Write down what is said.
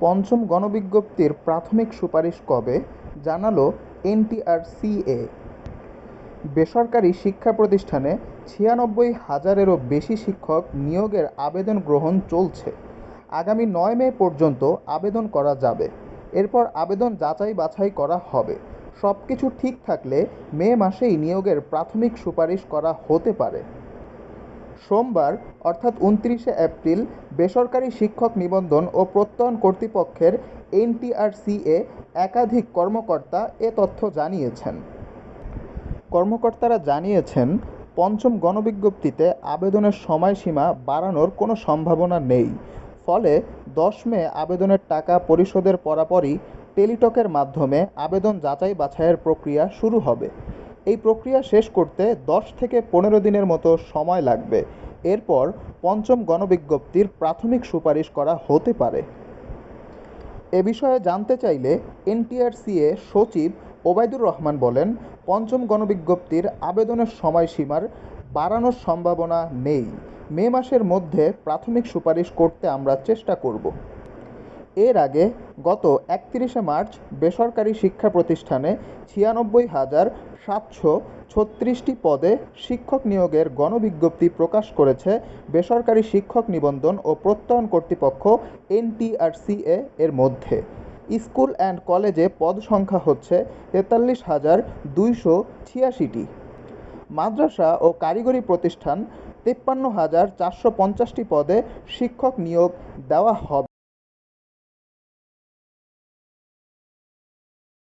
পঞ্চম গণবিজ্ঞপ্তির প্রাথমিক সুপারিশ কবে জানালো এনটিআরসিএ। বেসরকারি শিক্ষা প্রতিষ্ঠানে ছিয়ানব্বই হাজারেরও বেশি শিক্ষক নিয়োগের আবেদন গ্রহণ চলছে। আগামী নয় মে পর্যন্ত আবেদন করা যাবে। এরপর আবেদন যাচাই বাছাই করা হবে। সব কিছু ঠিক থাকলে মে মাসেই নিয়োগের প্রাথমিক সুপারিশ করা হতে পারে। সোমবার, অর্থাৎ উনত্রিশে এপ্রিল, বেসরকারি শিক্ষক নিবন্ধন ও প্রত্যয়ন কর্তৃপক্ষের এনটিআরসিএ একাধিক কর্মকর্তা এ তথ্য জানিয়েছেন। কর্মকর্তারা জানিয়েছেন, পঞ্চম গণবিজ্ঞপ্তিতে আবেদনের সময়সীমা বাড়ানোর কোনো সম্ভাবনা নেই। ফলে দশ মে আবেদনের টাকা পরিশোধের পরাপরই টেলিটকের মাধ্যমে আবেদন যাচাই বাছাইয়ের প্রক্রিয়া শুরু হবে। এই প্রক্রিয়া শেষ করতে দশ থেকে পনেরো দিনের মতো সময় লাগবে। এরপর পঞ্চম গণবিজ্ঞপ্তির প্রাথমিক সুপারিশ করা হতে পারে। এ বিষয়ে জানতে চাইলে এনটিআরসিএ সচিব ওবায়দুর রহমান বলেন, পঞ্চম গণবিজ্ঞপ্তির আবেদনের সময়সীমার বাড়ানোর সম্ভাবনা নেই। মে মাসের মধ্যে প্রাথমিক সুপারিশ করতে আমরা চেষ্টা করব। এর আগে গত একত্রিশে মার্চ বেসরকারি শিক্ষা প্রতিষ্ঠানে ছিয়ানব্বই হাজার সাতশো ছত্রিশটি পদে শিক্ষক নিয়োগের গণবিজ্ঞপ্তি প্রকাশ করেছে বেসরকারি শিক্ষক নিবন্ধন ও প্রত্যয়ন কর্তৃপক্ষ এনটিআরসিএ এর মধ্যে। স্কুল অ্যান্ড কলেজে পদ সংখ্যা হচ্ছে তেতাল্লিশ হাজার দুইশো ছিয়াশিটি। মাদ্রাসা ও কারিগরি প্রতিষ্ঠান তেপ্পান্ন হাজার চারশো পঞ্চাশটি পদে শিক্ষক নিয়োগ দেওয়া হবে।